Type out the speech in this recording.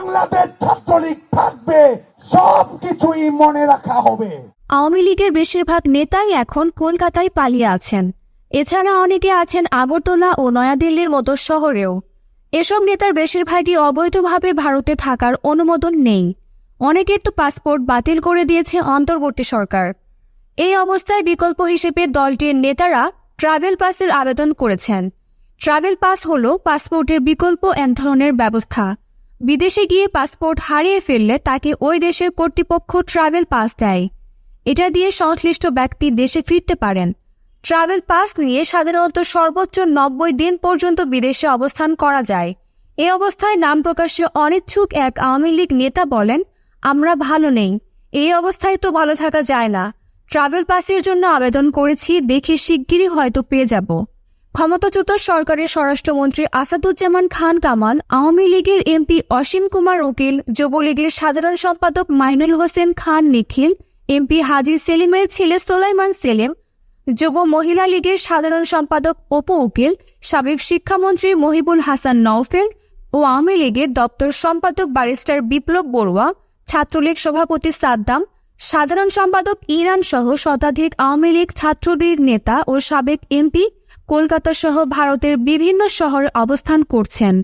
বাংলাদেশ ছাত্রলীগ থাকবে সব মনে রাখা হবে। আওয়ামী লীগের বেশিরভাগ নেতাই এখন কলকাতায় পালিয়ে আছেন। এছাড়া অনেকে আছেন আগরতলা ও নয়াদিল্লির মতো শহরেও। এসব নেতার বেশিরভাগই অবৈধভাবে ভারতে থাকার অনুমোদন নেই। অনেকের তো পাসপোর্ট বাতিল করে দিয়েছে অন্তর্বর্তী সরকার। এই অবস্থায় বিকল্প হিসেবে দলটির নেতারা ট্রাভেল পাসের আবেদন করেছেন। ট্রাভেল পাস হল পাসপোর্টের বিকল্প এক ধরনের ব্যবস্থা। বিদেশে গিয়ে পাসপোর্ট হারিয়ে ফেললে তাকে ওই দেশের কর্তৃপক্ষ ট্রাভেল পাস দেয়। এটা দিয়ে সংশ্লিষ্ট ব্যক্তি দেশে ফিরতে পারেন। ট্রাভেল পাস নিয়ে সাধারণত সর্বোচ্চ নব্বই দিন পর্যন্ত বিদেশে অবস্থান করা যায়। এ অবস্থায় নাম প্রকাশে অনিচ্ছুক এক আওয়ামী লীগ নেতা বলেন, আমরা ভালো নেই। এই অবস্থায় তো ভালো থাকা যায় না। ট্রাভেল পাসের জন্য আবেদন করেছি, দেখে শিগগিরই হয়তো পেয়ে যাব। ক্ষমতাচ্যুত সরকারের স্বরাষ্ট্রমন্ত্রী আসাদুজ্জামান খান কামাল, আওয়ামী লীগের এমপি অসীম কুমার উকিল, যুবলীগের সাধারণ সম্পাদক মাইনুল হোসেন খান নিখিল, এমপি হাজি সেলিমের ছেলে সোলাইমান সেলিম, যুব মহিলা লীগের সাধারণ সম্পাদক অপু উকিল, সাবেক শিক্ষামন্ত্রী মহিবুল হাসান নওফেল ও আওয়ামী লীগের দপ্তর সম্পাদক ব্যারিস্টার বিপ্লব বড়ুয়া, ছাত্রলীগ সভাপতি সাদ্দাম, সাধারণ সম্পাদক ইরান সহ শতাধিক আওয়ামী লীগ ছাত্রলীগ নেতা ও সাবেক এমপি কলকাতা সহ ভারতের বিভিন্ন শহরে অবস্থান করছেন।